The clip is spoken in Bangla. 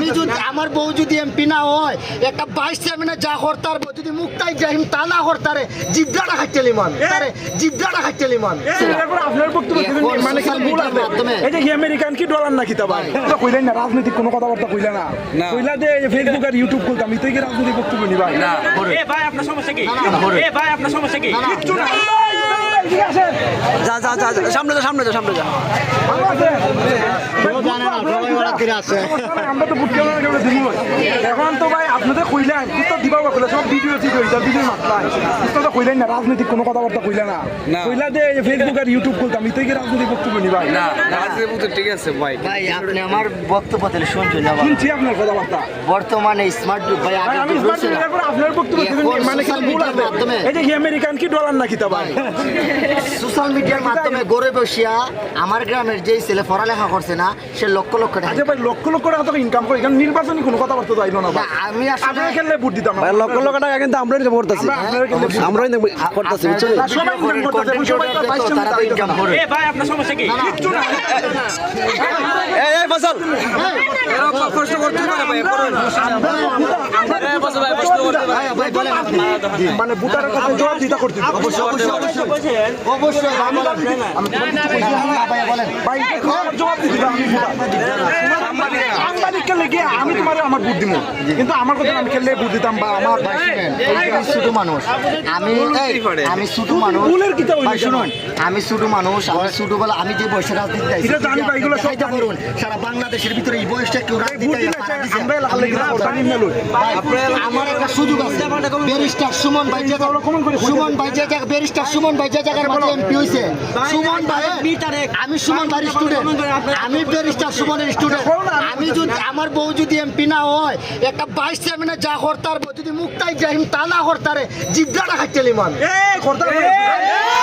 আমি যদি আমার বউ যদি এমপি না হয় একটা বাইশ চেয়ারম্যানে যা করতার যদি মুক্তাই ইব্রাহিম তা না করতারে জিব্রাটা খাইতে লিমান তারে জিব্রাটা খাইতে লিমান আপনার বক্তব্য মানে। এই যে কি আমেরিকান কি ডলার নাকি তা ভাই? কইলেন না রাজনৈতিক কোনো কথাবার্তা কইলা না। কইলা যে ফেসবুক আর ইউটিউব করতাম আমি তো কি রাজনৈতিক বক্তব্য নি ভাই? না এ ভাই আপনার সমস্যা কি? এ ভাই আপনার সমস্যা কি? কিচ্ছু না। আছে। যা যা যা যা, সামনে যা সামনে যা সামনে যা। আছে? আমরা তো বুট কেমন কেমন দিমু এখন তো ভাই আপনাদের কইলেন কুস্তা দিবা বা সব ভিডিও ঠিক হইতা ভিডিও মাতলাই তো কইলেন না রাজনৈতিক কোনো কথাবার্তা কইলা না না। কইলা যে ফেসবুক আর ইউটিউব করতাম আমি কি রাজনৈতিক বক্তব্য নি ভাই না রাজনীতি ঠিক আছে ভাই ভাই আপনি আমার বক্তব্য তাহলে শুনছেন না শুনছি আপনার কথাবার্তা বর্তমানে স্মার্ট ভাই ভাই, আগে আমি স্মার্ট বলছিলাম। আপনার বক্তব্য দিলেন, মানে social ভুল আছে। এই যে আমেরিকান কি ডলার নাকি তা ভাই সোশ্যাল মিডিয়ার মাধ্যমে গড়ে বসিয়া আমার গ্রামের যেই ছেলে পড়ালেখা করছে না সে লক্ষ লক্ষ টাকা আচ্ছা ভাই লক্ষ লক্ষ টাকা তো ইনকাম করে এখানে নির্বাচনী কোনো কথাবার্তা তো আইলো না আমি আপনারা খেললে ভোট দিতাম না ভাই লক্ষ লক্ষ টাকা কিন্তু আমরাই তো করতেছি আমরা- ভোট করতেছি বুঝছেন সবাই income করতেছে, সবাই তো বাইশ জন তারা ইনকাম করে এ ভাই আপনার সমস্যা কি কিচ্ছু না। এই এই ফসল কষ্ট করতে পারে ভাই করুন এই ফসল ভাই কষ্ট করতে পারে ভাই বলেন আপনি মানে জবাব দিতে করতে অবশ্যই অবশ্যই অবশ্যই আমি আমি ভাই বলেন ভাই, জবাব দিতে দিতে আমি ভোটার। সাংবাদিক খেললে গিয়ে আমি তোমার আমার ভোট দিব কিন্তু আমার কথা আমি খেললে ভোট দিতাম বা আমার ভাই শুনেন ছোট মানুষ। আমি আমি ছোট মানুষ? শুনুন আমি ছোট মানুষ আমি ছোটবেলা আমি যে বয়সে রাজনীতি আইছি, এটা জানি ভাই, এগুলো সব দেখাইতে সারা বাংলাদেশের ভিতরে এই বয়সটা কেউ। আমরা। আমার একটা সুযোগ আছে। ব্যারিস্টার সুমন ভাই যে সুমন ভাই যে জায়গা ব্যারিস্টার সুমন ভাই যে জায়গার মধ্যে এমপি হইছে। সুমন ভাই আমি সুমন ভাই স্টুডেন্ট আমি ব্যারিস্টার সুমনের স্টুডেন্ট আমি যদি আমার বউ যদি এমপি না হয় একটা বাইশ চেয়ারম্যানে যা হরতার যদি মুক্তাই ইব্রাহিম তা না হরতারে জিব্রাটা খাইতে লিমান হবে।